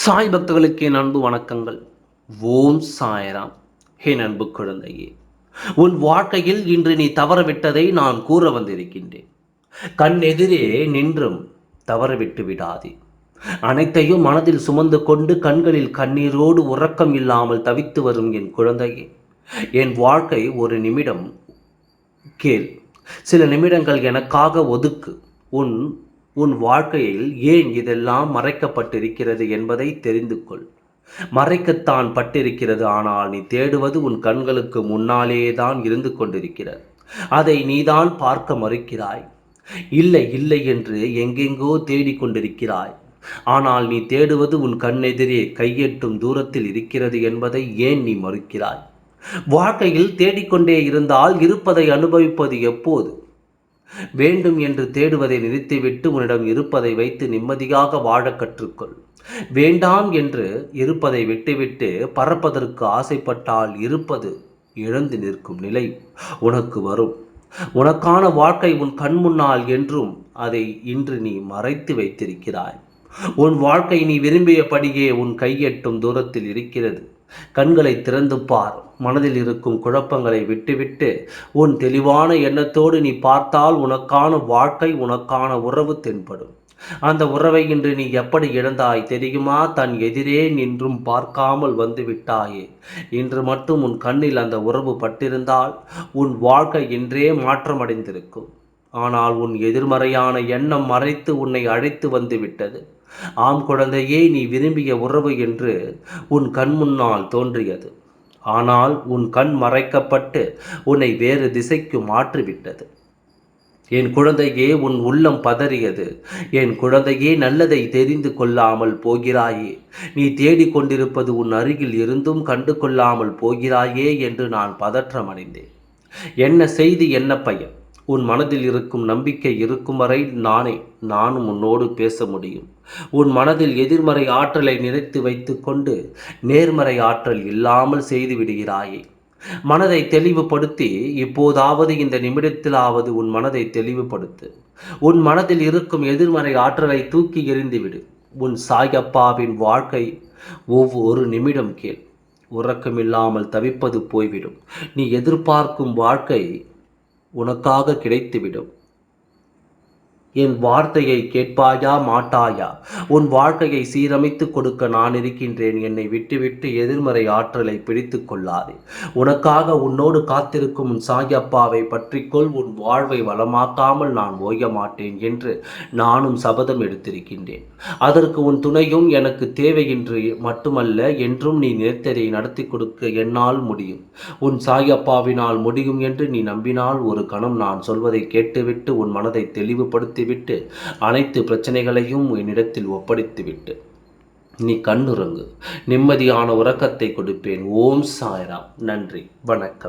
சாய் பக்தர்களுக்கு என் அன்பு வணக்கங்கள். ஓம் சாயராம். என் அன்பு குழந்தையே உன் வாழ்க்கையில் இன்று நீ தவறவிட்டதை நான் கூற வந்திருக்கின்றேன். கண் எதிரே நின்றும் தவறவிட்டு விடாதே. அனைத்தையும் மனதில் சுமந்து கொண்டு கண்களில் கண்ணீரோடு உறக்கம் இல்லாமல் தவித்து வரும் என் குழந்தையே என் வாழ்க்கை ஒரு நிமிடம் கேள். சில நிமிடங்கள் எனக்காக ஒதுக்கு. உன் உன் வாழ்க்கையில் ஏன் இதெல்லாம் மறைக்கப்பட்டிருக்கிறது என்பதை தெரிந்து கொள். மறைக்கத்தான் பட்டிருக்கிறது ஆனால் நீ தேடுவது உன் கண்களுக்கு முன்னாலேயே தான் இருந்து கொண்டிருக்கிறது. அதை நீதான் பார்க்க மறுக்கிறாய். இல்லை இல்லை என்று எங்கெங்கோ தேடிக்கொண்டிருக்கிறாய் ஆனால் நீ தேடுவது உன் கண்ணெதிரே கையெட்டும் தூரத்தில் இருக்கிறது என்பதை ஏன் நீ மறுக்கிறாய்? வாழ்க்கையில் தேடிக்கொண்டே இருந்தால் இருப்பதை அனுபவிப்பது எப்போது? வேண்டும் என்று தேடுவதை நிறுத்திவிட்டு உன்னிடம் இருப்பதை வைத்து நிம்மதியாக வாழ கற்றுக்கொள். வேண்டாம் என்று இருப்பதை விட்டுவிட்டு பறப்பதற்கு ஆசைப்பட்டால் இருப்பது இழந்து நிற்கும் நிலை உனக்கு வரும். உனக்கான வாழ்க்கை உன் கண் முன்னால் என்றும் அதை இன்று நீ மறைத்து வைத்திருக்கிறாய். உன் வாழ்க்கை நீ விரும்பியபடியே உன் கையெட்டும் தூரத்தில் இருக்கிறது. கண்களை திறந்து பார். மனதில் இருக்கும் குழப்பங்களை விட்டுவிட்டு உன் தெளிவான எண்ணத்தோடு நீ பார்த்தால் உனக்கான வாழ்க்கை உனக்கான உறவு தென்படும். அந்த உறவை இன்று நீ எப்படி இழந்தாய் தெரியுமா? தன் எதிரே நின்றும் பார்க்காமல் வந்து விட்டாயே இன்று மட்டும் உன் கண்ணில் அந்த உறவு பட்டிருந்தால் உன் வாழ்க்கை இன்றே மாற்றமடைந்திருக்கும். ஆனால் உன் எதிர்மறையான எண்ணம் மறைத்து உன்னை அழைத்து வந்து விட்டது ஆம் குழந்தையே நீ விரும்பிய உறவு என்று உன் கண் முன்னால் தோன்றியது. ஆனால் உன் கண் மறைக்கப்பட்டு உன்னை வேறு திசைக்கு மாற்றிவிட்டது. என் குழந்தையே உன் உள்ளம் பதறியது. என் குழந்தையே நல்லதை தெரிந்து கொள்ளாமல் போகிறாயே. நீ தேடிக்கொண்டிருப்பது உன் அருகில் இருந்தும் கண்டு கொள்ளாமல் போகிறாயே என்று நான் பதற்றமடைந்தேன். என்ன செய்தி என்ன பயன்? உன் மனதில் இருக்கும் நம்பிக்கை இருக்கும் வரை நானே நானும் உன்னோடு பேச முடியும். உன் மனதில் எதிர்மறை ஆற்றலை நினைத்து வைத்துக்கொண்டு நேர்மறை ஆற்றல் இல்லாமல் செய்து விடுகிறாயே. மனதை தெளிவுபடுத்தி இப்போதாவது இந்த நிமிடத்திலாவது உன் மனதை தெளிவுபடுத்து. உன் மனதில் இருக்கும் எதிர்மறை ஆற்றலை தூக்கி எறிந்துவிடு உன் சாயப்பாவின் வாழ்க்கை ஒவ்வொரு நிமிடம் கேள். உறக்கமில்லாமல் தவிப்பது போய்விடும். நீ எதிர்பார்க்கும் வாழ்க்கை உனக்காக கிடைத்துவிடும். என் வார்த்தையை கேட்பாயா மாட்டாயா? உன் வாழ்க்கையை சீரமைத்து கொடுக்க நான் இருக்கின்றேன். என்னை விட்டுவிட்டு எதிர்மறை ஆற்றலை பிடித்து கொள்ளாதே. உனக்காக உன்னோடு காத்திருக்கும் உன் சாயப்பாவை பற்றிக்கொள். உன் வாழ்வை வளமாக்காமல் நான் ஓய மாட்டேன் என்று நானும் சபதம் எடுத்திருக்கின்றேன். அதற்கு உன் துணையும் எனக்கு தேவை என்று மட்டுமல்ல என்றும் நீ நினைத்ததை நடத்தி கொடுக்க என்னால் முடியும். உன் சாயப்பாவினால் முடியும் என்று நீ நம்பினால் ஒரு கணம் நான் சொல்வதை கேட்டுவிட்டு உன் மனதை தெளிவுபடுத்தி வைத்துவிட்டு அனைத்து பிரச்சனைகளையும் என்னிடத்தில் ஒப்படைத்துவிட்டு. நீ கண்ணுறங்கு. நிம்மதியான உறக்கத்தை கொடுப்பேன். ஓம் சாய்ராம். நன்றி. வணக்கம்.